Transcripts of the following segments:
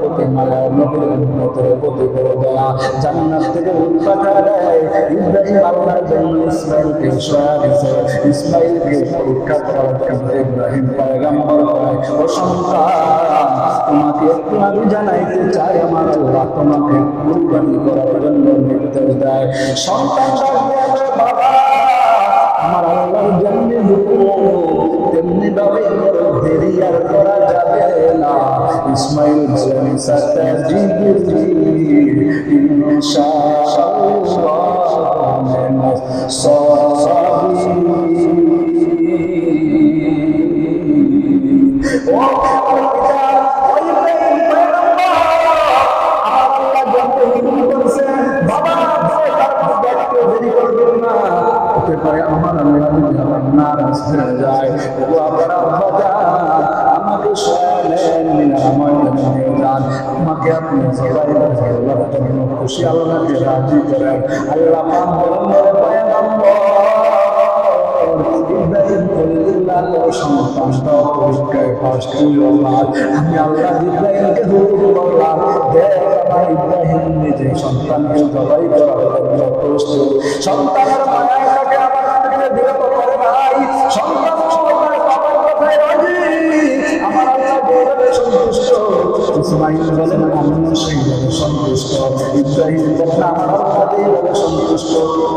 প্রতি মায়া নবীর উম্মতের প্রতি দয়া জান্নাত থেকে উৎপাদা দেয় ইব্রাহিম আল্লাহর জন্য ইসমাইলকে সয়া দিছে করার তোমাকে আমি জানাইতে চাই আমার আল্লাহ তোমাকে কুরবানি করার জন্য নির্দেশ দেয় সন্তান আমার আল্লাহর তেমনি ভাবে দেরি আর করা যাবে না ইসমাইল বলেন সাতাজিদুনি ইনশাআল্লাহ ও খুশি আল্লাহকে রাজি করেন আল্লাহ পাক বলেন ইব্রাহিম খলিলুল্লাহ সন্তানটা পরীক্ষায় পাশ করল আমি আল্লাহ ইব্রাহিমকে হুকুম করলাম দেখ আমার ইব্রাহিম নিজে সন্তানকে জবাই প্রস্তুত সন্তানের মায়ায় তাকে বিরত করে নাই সন্তান ইসমাইল বলেন, আমিও সেইভাবে সন্তুষ্ট, ইব্রাহিম বলেন আমার যেভাবে সন্তুষ্ট,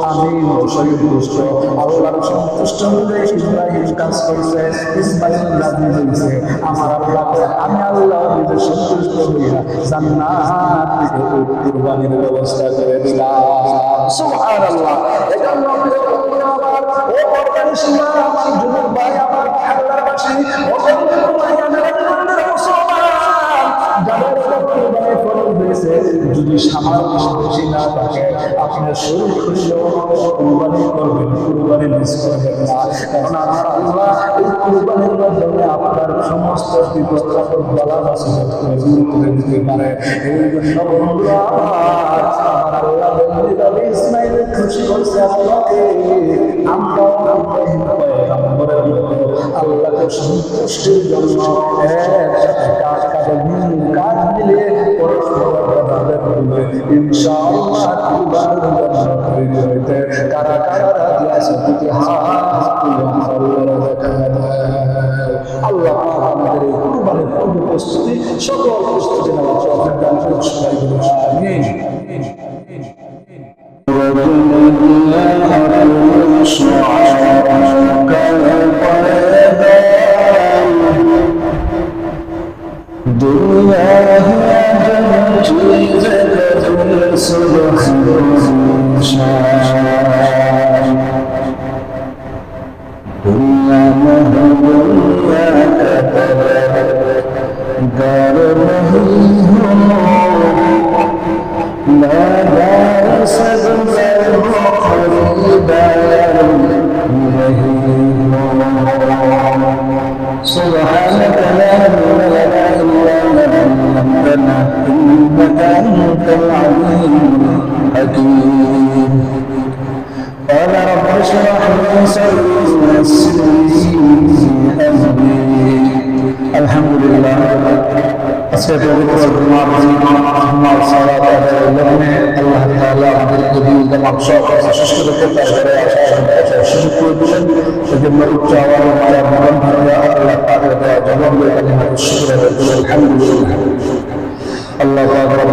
আমিও সন্তুষ্ট আল্লাহর সন্তুষ্ট হলে ইব্রাহিম কাজ করছে, ইসমাইল রাজি হয়েছে, আমার আল্লাহ আমি আল্লাহ নিজে সন্তুষ্ট হইয়া জান্নাত কুরবানির ব্যবস্থা করে দিলাম। যদি সামান্য আপনার সমস্ত সন্তুষ্টির জন্য কাজ কাজে মিল পরস্পর ইনশাআল্লাহ দুবার হইতে কারা কারা রাজি আছে যদি হাত আল্লাহ আমাদের এই কুরবানের পূর্ব প্রস্তুতি, সকল প্রস্তুতি নেওয়ার জন্য দান করুন, সবাই বলুন, আমিন। দুনিয়া কৃষ্ণ الحمد لله আজকে পবিত্র জুমার জুমার সালাত আদায়ের লগ্নে আল্লাহ তাআলা আমাদেরকে দিন জামাত সব সুস্থ রেখে তারপরে আসা আসার সুযোগ করে দিলেন সেজন্য উচ্চ আওয়াজে মায়া মরণ ভাবে আল্লাহ তাআলা দেওয়া জবাব দিয়ে কালিমাত শুকর আদায় করে আলহামদুলিল্লাহ الله قال رب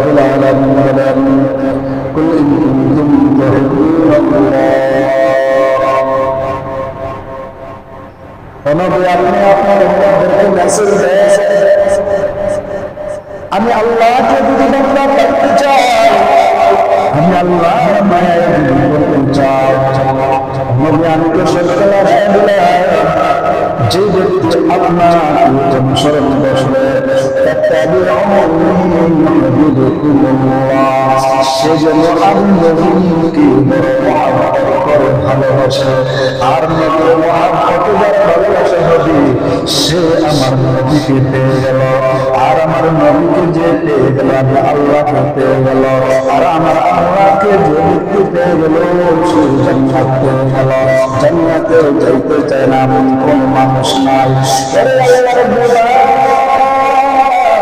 দেয় আমি আল্লাহকে যদি তোমরা করতে চাই, আমি আল্লাহ মায়ায় করতে চাই, নবী আমি তো সরকার যে ব্যক্তি আপনার অনুসরণ করবে সে যেন আমি নবীকে করে ভালোবাসে আর নবীর মহাব্বত যারা ভালোবাসে নবী সে আমার নবীকে পেয়ে গেল আর আমার নবীকে যে পেয়ে গেল আমি আল্লাহকে পেয়ে গেল আর আমার আল্লাহকে যে ব্যক্তি পেয়ে গেল সে জান্নাত পেয়ে গেল জান্নাতে যাইতে চায় না এমন কোন মানুষ নাই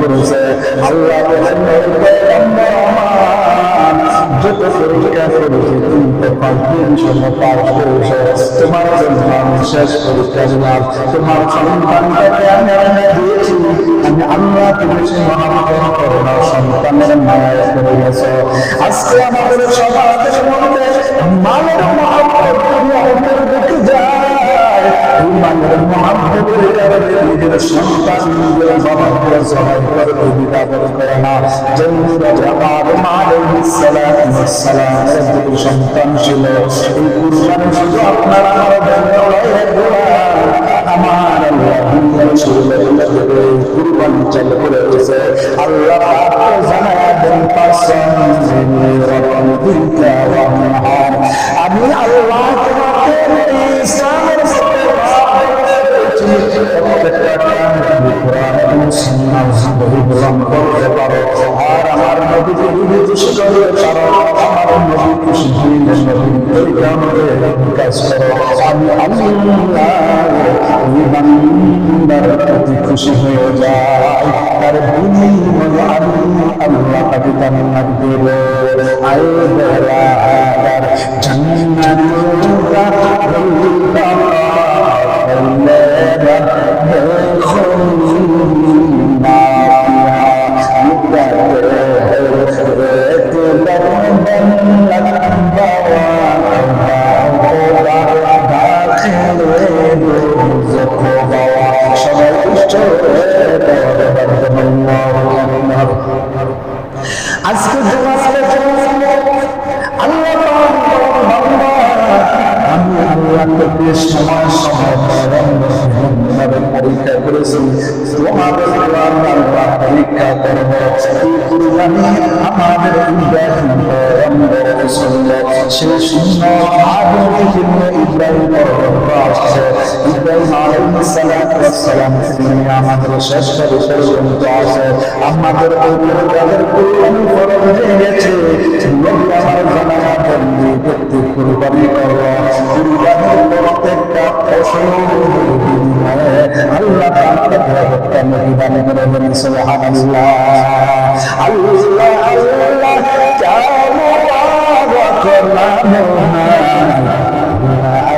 করেছে আল্লাহ বলেন "হে পয়গম্বর আমার, যত পরীক্ষা করেছে তুমি তো পাঁচদিন সময় পার করেছে তোমার জন্য আমি শেষ পরীক্ষা দিলাম তোমার সন্তানটাকে মহাব্বতের কারণে নিজের সন্তান নিজের সহায় করে করে আমার মায়ের দুটো সন্তান ছিল এই কুরবানি শুধু আপনার আমার কুরবানি চালু করে দিয়েছে আল্লাহ জানায় আমি আল্লাহ ইসলামের সাথে আর আমার নবীকে খুশি করতে পারো আমার নবী খুশি হইলে নবী কাজ করো আমি আল্লাহ প্রতি খুশি হয়ে যায় তার আজকে তোমার আল্লাহ আমি আল্লাহকে সময় সময় পরীক্ষা করেছি তোমাদের আল্লাহ পরীক্ষা করব এই কুরবানি আমাদের ইব্রাহিম আসছে ইব্রাহিম আলাইহিস সালাম তিনি আমাদের শ্রেষ্ঠ পর্যন্ত আছে। আমাদের ওই পরিবারের কুরবানি ফরজ হয়ে গেছে। নবী আমার আল্লাহ করে আল্লাহ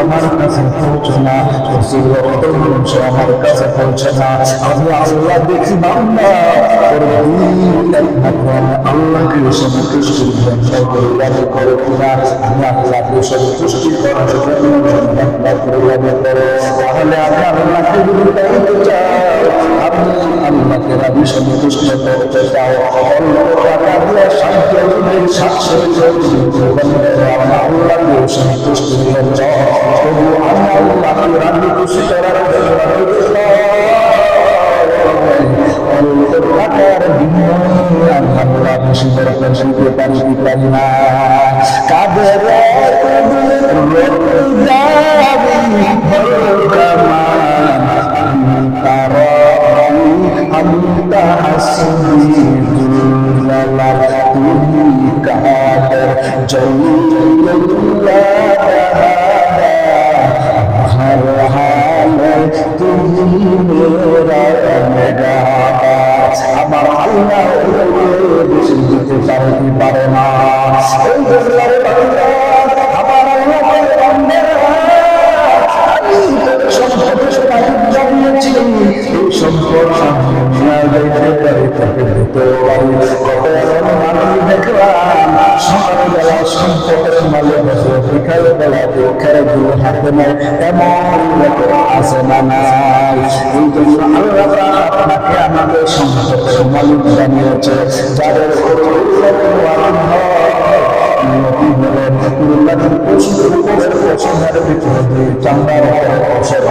আমার কাছে পৌঁছে না খুশির রক্ত আমার কাছে পৌঁছে না আমি আল্লাহ দেখি বান্দা ওর আল্লাহকে সন্তুষ্টির জন্য পরিবারে করে কিনা আমি আল্লাহকে সন্তুষ্টি করার জন্য তাহলে আমি আল্লাহকে বুঝাইতে চাই আপনি আল্লাহকে রাবি সন্তুষ্ট করতে চাও টাকা দিয়ে শান্তি আল্লাহকে সন্তুষ্টি আমি বিনিময়ে أنت حسبي دون مقتولي كافر جميل لا সকালবেলা সম্পদের মালিক আছে বিকালবেলা দীক্ষার হাতে নেয় এমন লোক আছে না নাই এই জন্য আল্লাহ আপনাকে আমাদের সম্পদের মালিক জানিয়েছে যাদের মালিক হলেন কুরবানির পশুদের ভিতরে চামড়ার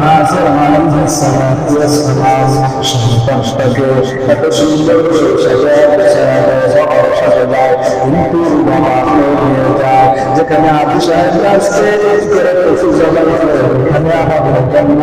হাজার আলাইহিস সালাতু ওয়াস সালাম সন্তানটাকে এত সুন্দর করে সাজায় সাজায় সাজায় কিন্তু বাবা নিয়ে যায় যেখানে আবু সাহেব আসছে করে পশু জবাই করে এখানে আমাদের কেমন